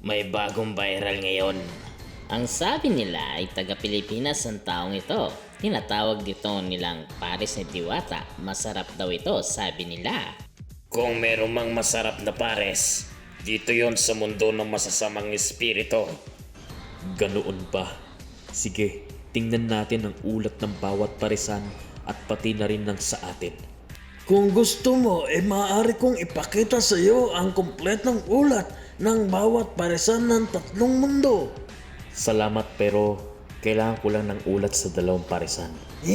May bagong viral ngayon. Ang sabi nila ay taga-Pilipinas ang taong ito. Tinatawag dito nilang Paris ni Diwata. Masarap daw ito, sabi nila. Kung meron mang masarap na pares, dito yon sa mundo ng masasamang espiritu. Ganoon ba? Sige, tingnan natin ang ulat ng bawat parisan at pati na rin ng sa atin. Kung gusto mo, eh maaari kong ipakita sa iyo ang kompletong ulat ng bawat parisan ng tatlong mundo. Salamat pero kailangan ko lang ng ulat sa dalawang parisan.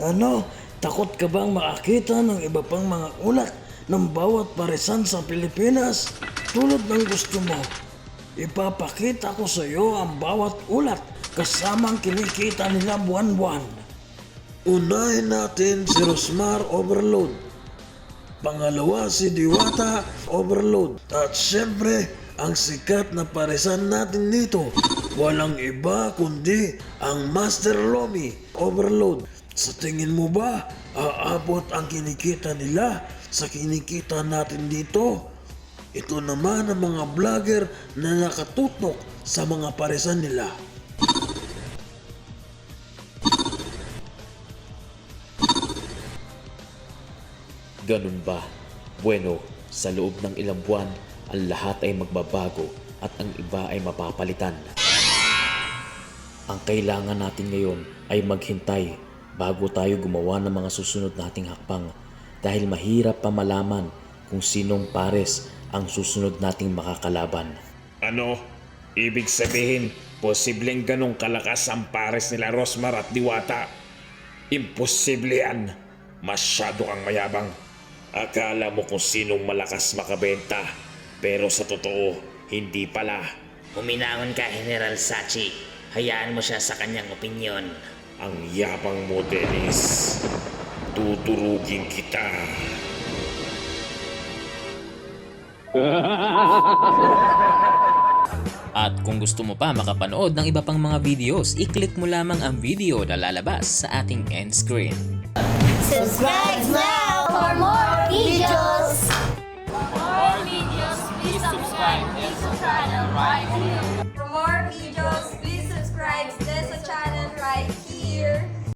Ano, takot ka bang makakita ng iba pang mga ulat ng bawat parisan sa Pilipinas? Tulad ng gusto mo, ipapakita ko sa iyo ang bawat ulat kasamang kinikita nila buwan-buwan. Unahin natin si Rosmar Overload. Pangalawa si Diwata Overload. At syempre, ang sikat na parisan natin dito, walang iba kundi ang Master Lomi Overload. Sa tingin mo ba, aabot ang kinikita nila sa kinikita natin dito? Ito naman ang mga vlogger na nakatutok sa mga parisan nila. Ganun ba? Bueno, sa loob ng ilang buwan, ang lahat ay magbabago at ang iba ay mapapalitan. Ang kailangan natin ngayon ay maghintay bago tayo gumawa ng mga susunod nating hakbang dahil mahirap pa malaman kung sinong pares ang susunod nating makakalaban. Ano? Ibig sabihin, posibleng ganong kalakas ang pares nila Rosmar at Diwata. Imposible yan. Masyado kang mayabang. Akala mo kung sinong malakas makabenta. Pero sa totoo, hindi pala. Huminahon ka, General Sachi. Hayaan mo siya sa kanyang opinyon. Ang yabang mo, Dennis. Tuturugin kita. At kung gusto mo pa makapanood ng iba pang mga videos, i-click mo lamang ang video na lalabas sa ating end screen. Subscribe now for more videos. For more videos, please subscribe this channel right here.